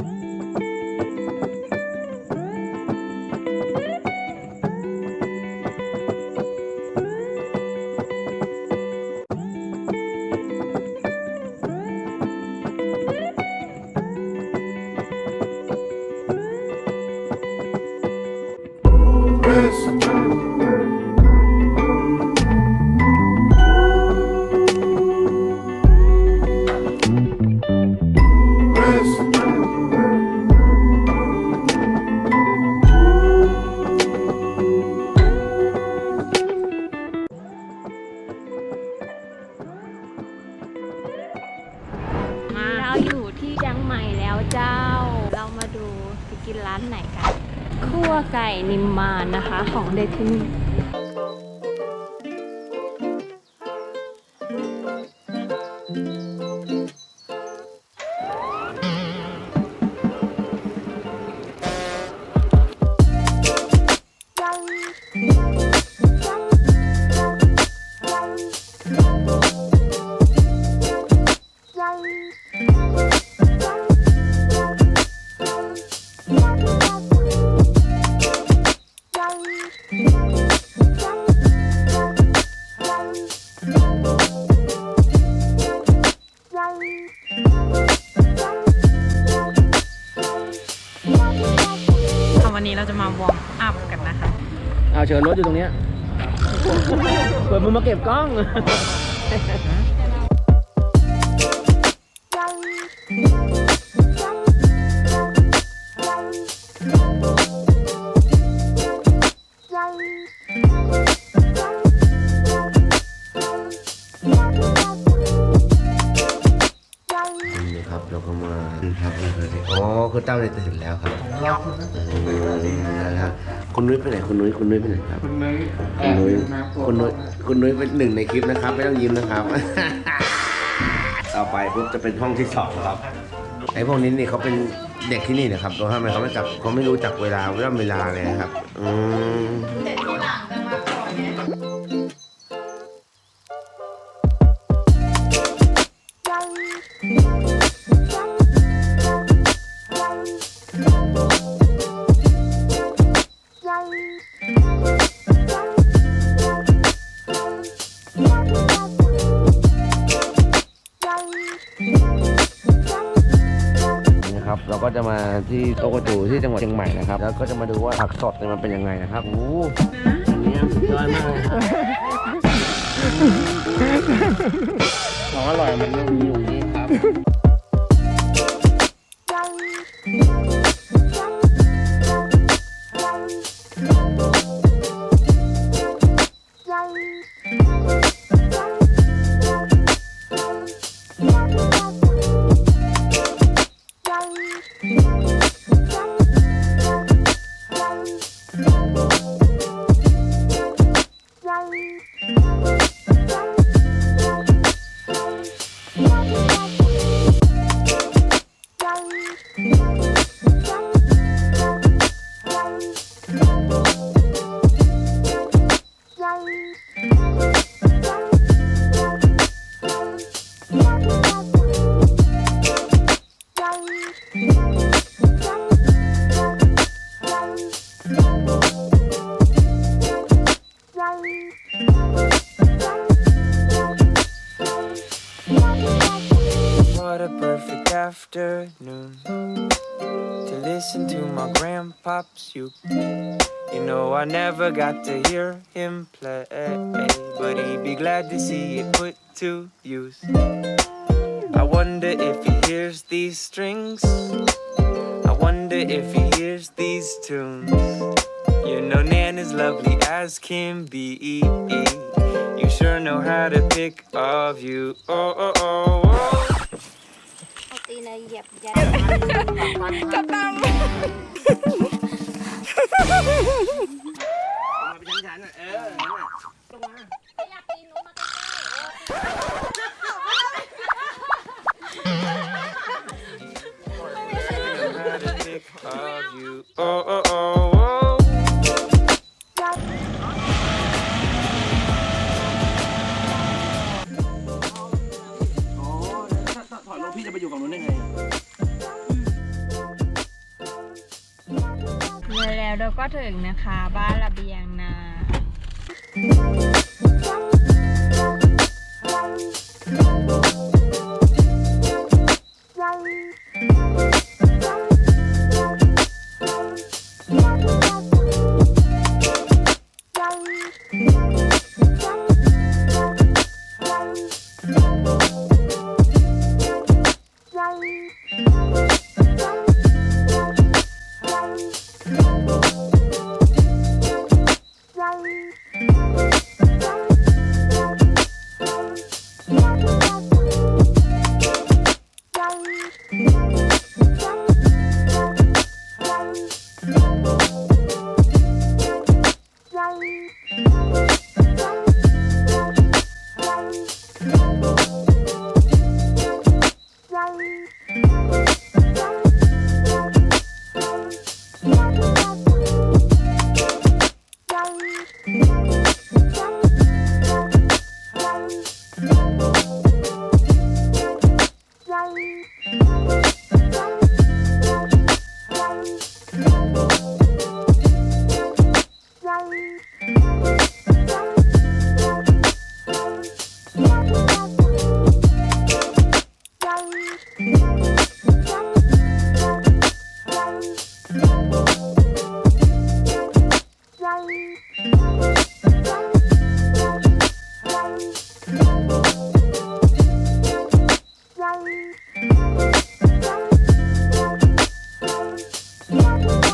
เแล้วเจ้า เรามาดูไปกินร้านไหนกันคั่วไก่นิมมานนะคะของเดทิน วันนี้เราจะมาวอร์มอัพกันนะคะ เอาเชิญรถอยู่ตรงเนี้ยเปิดมือมาเก็บกล้อง นี่ครับเราก็มาครับอ๋อคุณเต้าเลยตื่นแล้วครับอืมนะครับคุณนุ้ยไปไหนคุณนุ้ยคุณนุ้ยไปไหนครับคุณนุ้ยคุณนุ้ยคุณนุ้ยคุณนุ้ยเป็นหนึ่งในคลิปนะครับ ไม่ต้องยิ้มนะครับ ต่อไปปุ๊บจะเป็นห้องที่สองครับไอ้พวกนี้นี่เขาเป็นเด็กที่นี่นะครับตัวทำไมเขาไม่จับเขาไม่รู้จักเวลาเวลาเวลาเลยนะครับอืม จะมาที่โตกจูที่จังหวัดเชียงใหม่นะครับ แล้วก็จะมาดูว่าผักสดเนี่ยมันเป็นยังไงนะครับ โอ้โหอันนี้สุดยอดมากเลยครับของอร่อยมันมีอยู่นี้ครับ What a perfect afternoon to listen to my grandpa's uke. You know, I never got to hear him play, but he'd be glad to see it put to use. I wonder if he hears these strings. I wonder if he hears these tunes. You know, Nan is lovely as can be. You sure know how to pick a view. Oh, oh, oh, oh. เอาตีนเหยียบยัน how เลยแล้วเราก็ถึงนะคะ บ้านระเบียงนา Bye.